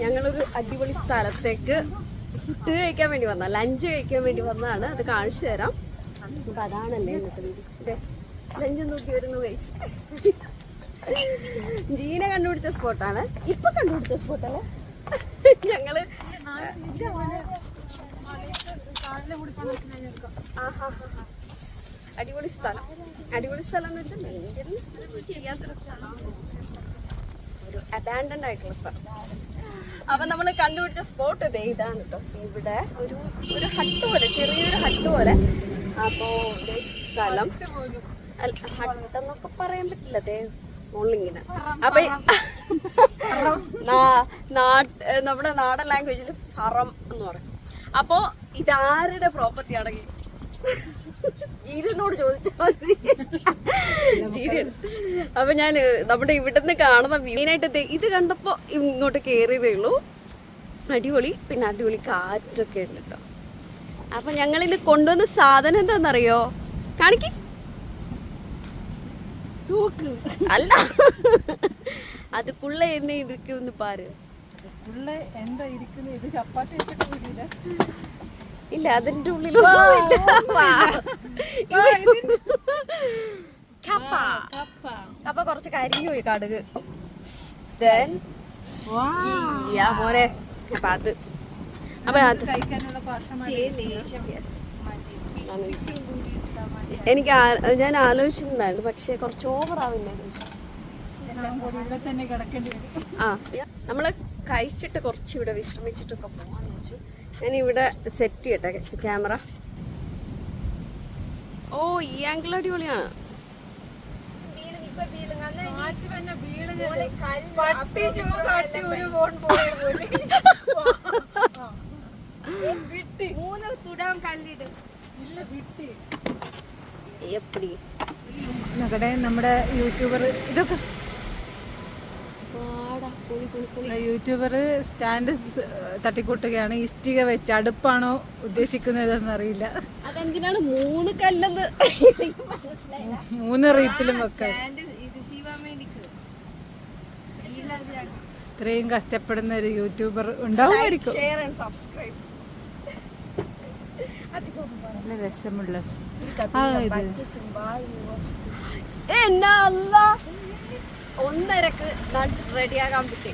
ഞങ്ങളൊരു അടിപൊളി സ്ഥലത്തേക്ക് ഫുഡ് കഴിക്കാൻ വേണ്ടി വന്ന ലഞ്ച് കഴിക്കാൻ വേണ്ടി വന്നതാണ്. അത് കാണിച്ചു തരാം. അപ്പൊ അതാണല്ലേ ലഞ്ച് നോക്കി വരുന്നു ഗൈസ് ജീന കണ്ടുപിടിച്ച സ്പോട്ടാണ് ഇപ്പൊ കണ്ടുപിടിച്ച സ്പോട്ടല്ലേ ഞങ്ങൾ. അടിപൊളി സ്ഥലം. അടിപൊളി സ്ഥലം എന്ന് വെച്ചാൽ ചെയ്യാത്തൊരു സ്ഥലമാണ് ഒരു അബാൻഡൻഡ് ആയിട്ടുള്ള സ്ഥലം. അപ്പൊ നമ്മൾ കണ്ടുപിടിച്ച സ്പോട്ട് ഇതേ ഇതാണ് കേട്ടോ ഇവിടെ ഒരു ഒരു ഹട്ട് പോലെ ചെറിയൊരു ഹട്ട് പോലെ. അപ്പോ ദേ അല്ല ഹട്ട് എന്നൊക്കെ പറയാൻ പറ്റില്ല ദേ മുകളിലിങ്ങനെ അപ്പൊ നമ്മുടെ നാടൻ ലാംഗ്വേജിൽ ഹറം എന്ന് പറയും. അപ്പോ ഇതാരുടെ പ്രോപ്പർട്ടി ആണെങ്കിൽ ജീരനോട് ചോദിച്ചാൽ ജീരൻ. അപ്പൊ ഞാൻ നമ്മുടെ ഇവിടുന്ന് കാണുന്ന മെയിനായിട്ട് ഇത് കണ്ടപ്പോ ഇങ്ങോട്ട് കേറിയതേ ഉള്ളൂ. അടിപൊളി പിന്നെ അടിപൊളി കാറ്റൊക്കെ ഉണ്ട് കേട്ടോ അപ്പൊ ഞങ്ങൾ ഇന്ന് കൊണ്ടുവന്ന സാധനം എന്താണെന്നറിയോ? കാണിക്ക്. തൂക്ക്. അല്ല. അതുക്കുള്ള എന്നെ ഇരിക്കുമെന്ന് പാര്. എന്താ ഇരിക്കുന്നത് ഇത് ചപ്പാത്തി ഇല്ല അതിന്റെ ഉള്ളിൽ കപ്പ. കൊറച്ച് കരിഞ്ഞു പോയി കടുക്. ആ മോനെ അപ്പൊ അത്. അപ്പൊ അത്. എനിക്ക് ഞാൻ ആലോചിച്ചിട്ടുണ്ടായിരുന്നു പക്ഷെ കുറച്ച് ഓവർ ആവില്ല ആ നമ്മൾ കഴിച്ചിട്ട് കുറച്ച് ഇവിടെ വിശ്രമിച്ചിട്ടൊക്കെ വെച്ചു ഞാൻ ഇവിടെ സെറ്റ് ചെയ്യട്ടെ ക്യാമറ ഓ ഈ ആംഗിൾ അടിപൊളിയാണ്. നമ്മുടെ യൂട്യൂബർ വീണ് യൂട്യൂബർ സ്റ്റാൻഡ് തട്ടിക്കൂട്ടുകയാണ്. ഇഷ്ടിക വെച്ച് അടുപ്പാണോ ഉദ്ദേശിക്കുന്നതെന്ന് അറിയില്ല അതെന്തിനാണ് മൂന്ന് കല്ലത്? മൂന്ന് റീത്തിലും വെക്കാൻ ഇത്രയും കഷ്ടപ്പെടുന്ന ഒരു യൂട്യൂബർ ഉണ്ടാവുമായിരിക്കും. നല്ല രസമുള്ള. എന്നാ അല്ല. ഒന്നരക്ക് റെഡിയാകാൻ പറ്റി.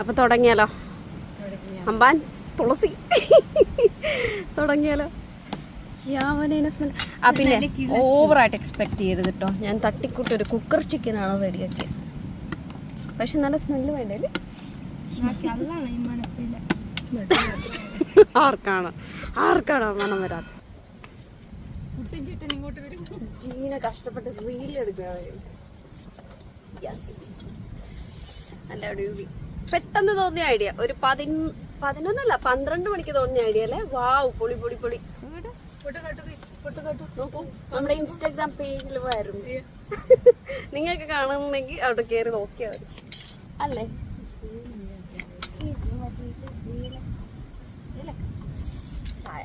അപ്പൊ തുടങ്ങിയാലോ. അമ്പാൻ തുളസി. തുടങ്ങിയാലോ? യാവനേന smell. ആ പിന്നെ ഓവറായിട്ട് എക്സ്പെക്ട് ചെയ്യരുത് കേട്ടോ ഞാൻ തട്ടിക്കൂട്ട് ഒരു കുക്കർ ചിക്കനാണ് റെഡിയാക്കിയത് പക്ഷെ നല്ല സ്മെല്ല് വേണ്ടേ ആർക്കാണ്? ആർക്കാണ് മണം വരാത്ത ജീന കഷ്ടപ്പെട്ട് റീൽ എടുക്കുകയാണ് Yes. നല്ല അടിപൊളി. പെട്ടെന്ന് തോന്നിയ ഐഡിയ ഒരു പതിന പതിനൊന്നല്ല പന്ത്രണ്ട് മണിക്ക് തോന്നിയ ഐഡിയ അല്ലേ? വാവ് പൊളി പൊളി പൊളി. നോക്കൂ. നമ്മുടെ ഇൻസ്റ്റാഗ്രാം പേജിൽ വരും. നിങ്ങൾക്ക് കാണുന്നുണ്ടെങ്കിൽ അവിടെ കയറി നോക്കിയാൽ മതി. അല്ലേ? ചായ.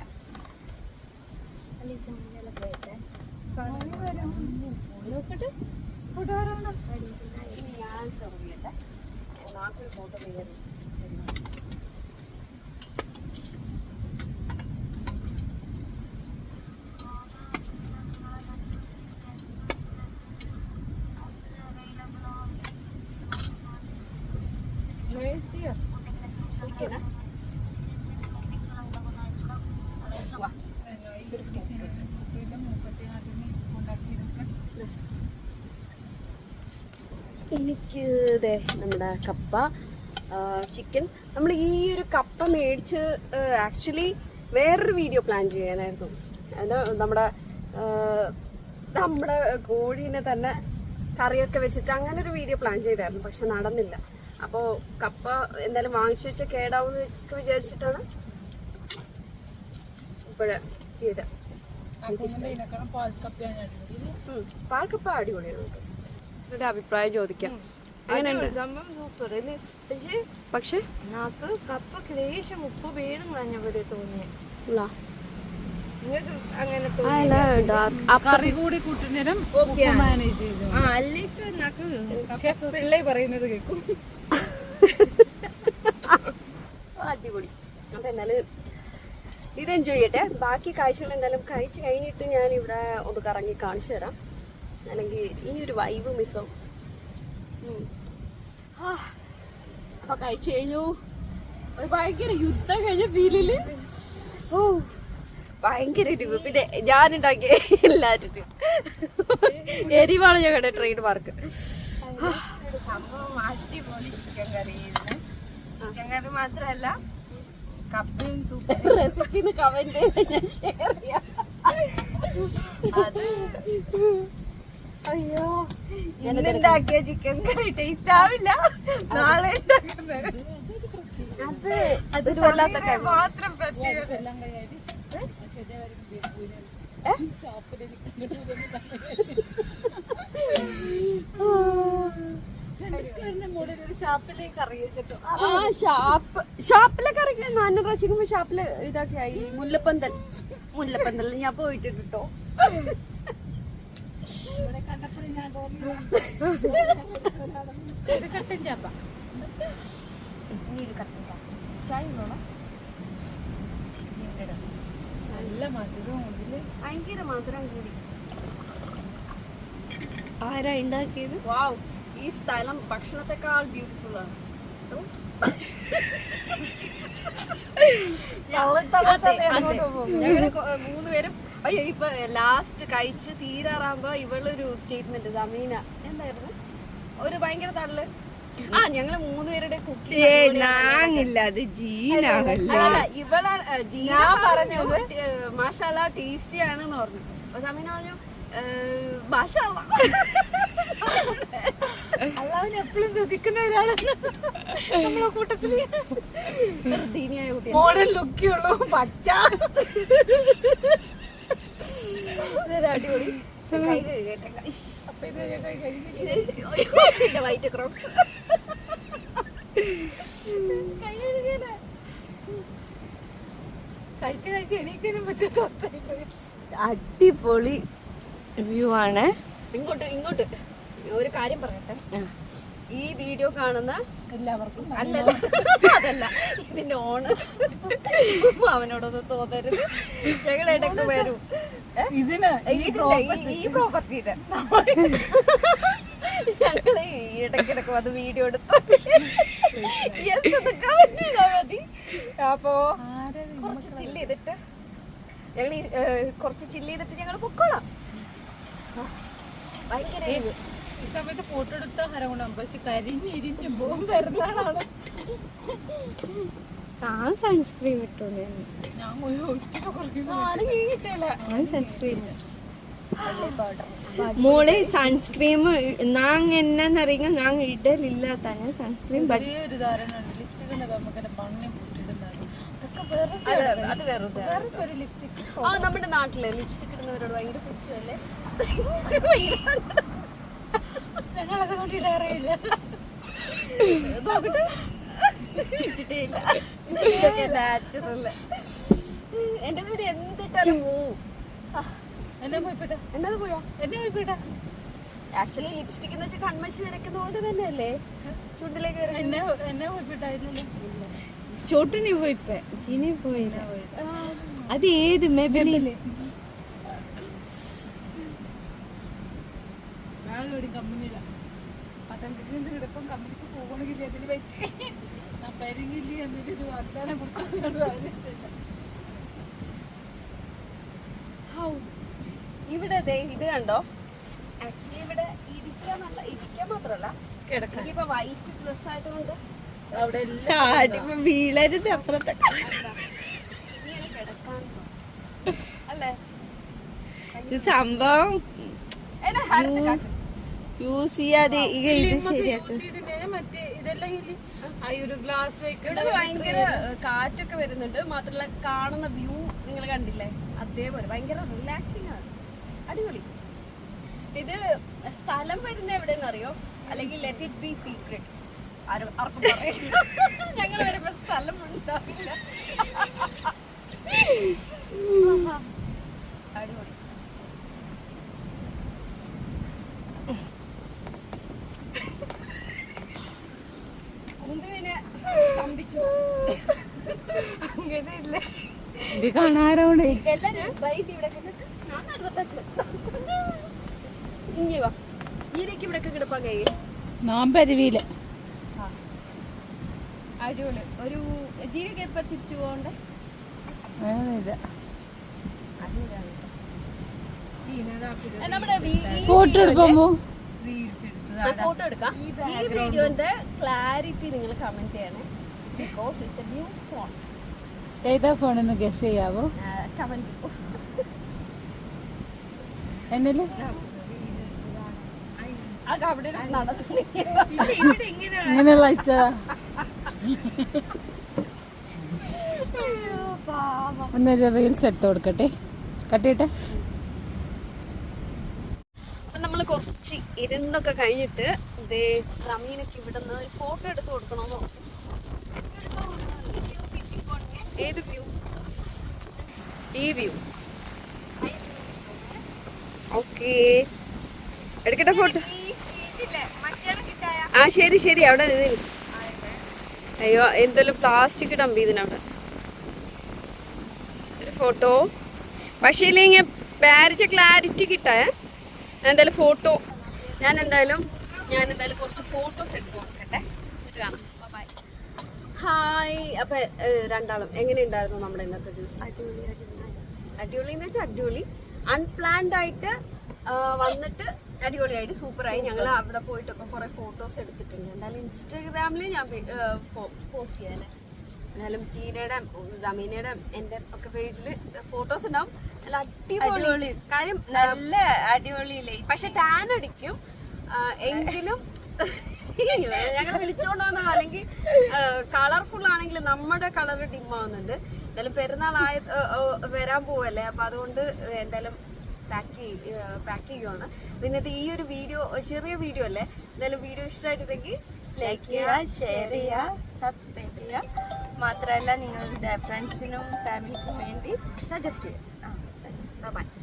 ഞാൻ ഫോട്ടോ കയറി. എനിക്ക് ദേ നമ്മുടെ കപ്പ ചിക്കൻ നമ്മൾ ഈ ഒരു കപ്പ മേടിച്ച് ആക്ച്വലി വേറൊരു വീഡിയോ പ്ലാൻ ചെയ്യാനായിരുന്നു. അത് നമ്മുടെ നമ്മുടെ കോഴീനെ തന്നെ കറിയൊക്കെ വെച്ചിട്ട് അങ്ങനെ ഒരു വീഡിയോ പ്ലാൻ ചെയ്തായിരുന്നു പക്ഷെ നടന്നില്ല. അപ്പോൾ കപ്പ എന്തായാലും വാങ്ങിച്ചു വെച്ചാൽ കേടാവുന്ന വിചാരിച്ചിട്ടാണ് ഇപ്പോഴേ ചെയ്ത. പാൽക്കപ്പ അടിപൊളിയാണ്. ഒരു അഭിപ്രായം ചോദിക്കാം. പിള്ളേ പറയുന്നത് കേക്കും പക്ഷേ പക്ഷെ? ഉപ്പ് വേണം അപ്പൊ എന്നാലും ഇത് എൻജോയ് ചെയ്യട്ടെ. ബാക്കി കാഴ്ചകൾ എന്തായാലും കഴിച്ചു കഴിഞ്ഞിട്ട് ഞാൻ ഇവിടെ ഒന്ന് കറങ്ങി കാണിച്ചു തരാം. അല്ലെങ്കിൽ ഈ ഒരു വൈബ് മിസ്സോ അപ്പൊ കഴിച്ചു കഴിഞ്ഞു. ഒരു ഭയങ്കര യുദ്ധം കഴിഞ്ഞ ഫീലിൽ ഓ ഭയങ്കര എരിവ് പിന്നെ ഞാനുണ്ടാക്കിയ എല്ലാറ്റിനും. എരിവാണ് ഞങ്ങളുടെ ട്രെയിൻ മാർക്ക് സംഭവം അടിപൊളി ചിക്കൻ കറി ചിക്കൻ കറി മാത്രമല്ല കപ്പയും സൂപ്പർ റെസിപ്പി കമന്റ് ഞാൻ ഷെയർ ചെയ്യാം അയ്യോ ഇന്നുണ്ടാക്കിയ ചിക്കൻ കറി ടേസ്റ്റ് ആവില്ല നാളെ അത് അതൊരു വല്ലാത്ത. മാത്രം പ്രത്യേകത ആ ഷാപ്പ് ഷാപ്പിലൊക്കെ ഇറങ്ങി. നാല് പ്രാവശ്യം ഷാപ്പിൽ ഇതാക്കിയായി മുല്ലപ്പന്തൽ. മുല്ലപ്പന്തൽ ഞാൻ പോയിട്ടുണ്ട് കേട്ടോ കട്ടൻ ചാപ്പ ചായ ഉണ്ടോ നല്ല മധുരവും ഇതിൽ ഭയങ്കര മധുരം കൂടി. ആരാ ഉണ്ടാക്കിയത്? വാവ് ഈ സ്ഥലം ഭക്ഷണത്തെക്കാൾ ബ്യൂട്ടിഫുൾ ആണ്. ഞങ്ങൾ മൂന്നുപേരും പേരും അയ്യോ ഇപ്പൊ ലാസ്റ്റ് കഴിച്ച് തീരാറാകുമ്പോ ഇവളൊരു സ്റ്റേറ്റ്മെന്റ് സമീന എന്തായിരുന്നു? ഒരു ഭയങ്കര തള്ളു. ആ ഞങ്ങൾ മൂന്നുപേരുടെ ഇവളെ ഞാൻ പറഞ്ഞത് മാഷാല ടേസ്റ്റി ആണെന്ന് പറഞ്ഞു. അപ്പൊ സമീന പറഞ്ഞു മാഷാല അള്ളാവിന് എപ്പോഴും ശ്രദ്ധിക്കുന്ന ഒരാളാണ് നമ്മളെ കൂട്ടത്തിൽ. ദീനിയായ ലുക്കേ മോഡൽ ലുക്കുള്ളൂ പച്ച. അടിപൊളി. വൈറ്റ് കഴിച്ച് കഴിച്ച് എണീക്കാനും അടിപൊളി വ്യൂ ആണ്. ഇങ്ങോട്ട് ഇങ്ങോട്ട്. ഒരു കാര്യം പറയട്ടെ? ഈ വീഡിയോ കാണുന്ന എല്ലാവർക്കും അല്ലല്ല അതല്ല ഇതിന്റെ ഓണർ അവനോടൊന്നും തോന്നരുത്. ഞങ്ങൾ ഇടയ്ക്ക് വരും? ഇതിന് ഈ- പ്രോപ്പർട്ടിയുടെ ഞങ്ങൾ ഈ ഇടയ്ക്കിടയ്ക്ക് വന്ന് വീഡിയോ എടുത്തു മതി. അപ്പോ കുറച്ച് ചില്ല് ചെയ്തിട്ട് ഞങ്ങൾ കുറച്ച് ചില്ല് ചെയ്തിട്ട് ഞങ്ങൾ പൊക്കോളാം. ഭയങ്കര. ഈ സമയത്ത് ഫോട്ടോ എടുത്ത ഹരഗുണം പക്ഷെ കരിഞ്ഞിരിഞ്ഞ് പോകും പെരുന്നാളാണ് ഞാൻ സൺസ്ക്രീൻ ഇട്ടോളൂ ഞാൻ. ഞാൻ സൺസ്ക്രീൻ മോളെ സൺസ്ക്രീം ഞാൻ എന്നറിയുക ഞാൻ ഇടലില്ല തന്നെ സൺസ്ക്രീൻ ഒരേ ഒരു ധാരണ ഉണ്ട് നമുക്ക് പണ്ണി ലിപ്സ്റ്റിക് ആ നമ്മുടെ നാട്ടിൽ ലിപ്സ്റ്റിക് ഇടുന്നവരോട് ഭയങ്കര പുച്ഛമല്ലേ ഞങ്ങളത് കൊണ്ടിടാറിയില്ല നോക്കട്ടെ. ഇട്ടിട്ടേ ഇല്ല നാച്ചുറൽ. എന്റെ ഒരു എന്തിട്ടാലും പോവും. എന്നെ പോയിപ്പെട്ട എന്നത് പോയോ? എന്നെ പോയിപ്പെട്ട ആക്ച്വലി ലിപ്സ്റ്റിക് എന്ന് വെച്ചാൽ കൺമഷി വരയ്ക്കുന്ന പോലെ തന്നെയല്ലേ? ചുണ്ടിലേക്ക് എന്നെ എന്നെ പോയിപ്പെട്ടായില്ലല്ലോ ചോട്ടിന് പോയിപ്പ. ചീനി പോയില്ല. അത് ഏത് മെബിലി ബാഗ് കിടപ്പം കമ്പനിക്ക് പോകണമെങ്കിൽ അതിന് പറ്റി. ഞാൻ പരിങ്ങില്ല എന്നൊരു വാഗ്ദാനം കൊടുത്തു ഹൗ. ഇവിടെ ഇത് കണ്ടോ? ആക്ച്വലി ഇവിടെ ഇരിക്കാൻ നല്ല ഇരിക്കാൻ മാത്രമല്ല കിടക്കാൻ. വൈറ്റ് ഡ്രസ് ആയതുകൊണ്ട് അവിടെ എല്ലാം വീളരുത് അപ്പുറത്തെ. കിടക്കാൻ അല്ലേ? സംഭവം യൂസ് ചെയ്യാതെ ഇക ഇത് ശരിയാക്കും കാറ്റൊക്കെ വരുന്നുണ്ട്. മാത്രല്ല കാണുന്ന വ്യൂ നിങ്ങൾ കണ്ടില്ലേ? അതേപോലെ ഭയങ്കര റിലാക്സിങ് ആണ്. അടിപൊളി. ഇത് സ്ഥലം വരുന്ന എവിടെയെന്ന് അറിയോ അല്ലെങ്കിൽ ലെറ്റ് ഇറ്റ് ബി സീക്രട്ട് ഞങ്ങൾ വരുമ്പോ സ്ഥലം ഉണ്ടാവില്ല ആഹാ. അടിപൊളി മുമ്പ് പിന്നെ സ്തംഭിച്ചു അങ്ങനെയില്ല എല്ലാരും വാ ഈരക്ക് ഇവിടെ കിടപ്പാൻ കഴിയും നാം പരുവിയിൽ അടിപൊളി ഒരു ജീരക എപ്പോ തിരിച്ചു പോകണ്ടേ അങ്ങനെയില്ല നമ്മുടെ ഫോട്ടോ എടുക്കാം. ഈ വീഡിയോന്റെ ക്ലാരിറ്റി നിങ്ങൾ കമന്റ് ചെയ്യണേ. Because it's a new phone ഏതാ ഫോണെന്ന് ഗസ് ചെയ്യാവോ? കമന്റ് എന്നല്ലേ ഇങ്ങനെ അയച്ചതാ ഒന്നൊരു റീൽസ് എടുത്തു കൊടുക്കട്ടെ. കട്ടിട്ടെ നമ്മൾ കുറച്ച് ഇരുന്നൊക്കെ കഴിഞ്ഞിട്ട് ഇതേ റമീനൊക്കെ ഇവിടെ നിന്ന് ഒരു ഫോട്ടോ എടുത്ത് കൊടുക്കണമെന്ന് ഏത് വ്യൂ ഈ വ്യൂ ഓക്കേ എടുക്കട്ടെ ഫോട്ടോ. ആ ശരി ശരി. അവിടെ അയ്യോ എന്തെല്ലാം പ്ലാസ്റ്റിക് ഡംപ് ചെയ്തിനവിടെ ഒരു ഫോട്ടോ പക്ഷേ ഇല്ലെങ്കിൽ പാരിച്ച ക്ലാരിറ്റി കിട്ടാ ഞാൻ എന്തായാലും ഫോട്ടോ ഞാൻ എന്തായാലും ഞാൻ എന്തായാലും കുറച്ച് ഫോട്ടോസ് എടുത്ത് കൊടുക്കട്ടെ. എന്നിട്ട് കാണാം. ബൈ ഹായ് അപ്പൊ രണ്ടാളും എങ്ങനെയുണ്ടായിരുന്നു നമ്മുടെ ഇന്നത്തെ ദിവസം? അടിപൊളി എന്ന് വെച്ചാൽ അടിപൊളി. അൺപ്ലാൻഡ് ആയിട്ട് വന്നിട്ട് അടിപൊളിയായിട്ട് സൂപ്പറായി. ഞങ്ങൾ അവിടെ പോയിട്ടൊക്കെ കുറെ ഫോട്ടോസ് എടുത്തിട്ടുണ്ട്. എന്തായാലും ഇൻസ്റ്റാഗ്രാമിൽ ഞാൻ പോസ്റ്റ് ചെയ്യാനേ എന്തായാലും ടീനയുടെ റമീനയുടെ എന്റെ ഒക്കെ പേജിൽ ഫോട്ടോസ് ഉണ്ടാവും. നല്ല അടിപൊളി. കാര്യം നല്ല അടിപൊളി പക്ഷെ ടാൻ അടിക്കും. എങ്കിലും ഞങ്ങൾ വിളിച്ചോണ്ട് അല്ലെങ്കിൽ കളർഫുൾ ആണെങ്കിൽ നമ്മുടെ കളർ ഡിം ആവുന്നുണ്ട്. എന്തായാലും പെരുന്നാൾ ആയ വരാൻ പോവല്ലേ? അപ്പൊ അതുകൊണ്ട് എന്തായാലും പാക്ക് പാക്ക് ചെയ്യുവാണ്. ഇന്നത്തെ ഈ ഒരു വീഡിയോ ചെറിയ വീഡിയോ അല്ലേ? എന്തായാലും വീഡിയോ ഇഷ്ടമായിട്ടുണ്ടെങ്കിൽ ലൈക്ക് ചെയ്യുക ഷെയർ ചെയ്യുക സബ്സ്ക്രൈബ് ചെയ്യുക. മാത്രമല്ല നിങ്ങളുടെ ഫ്രണ്ട്സിനും ഫാമിലിക്കും വേണ്ടി സജസ്റ്റ് ചെയ്യാം ബൈ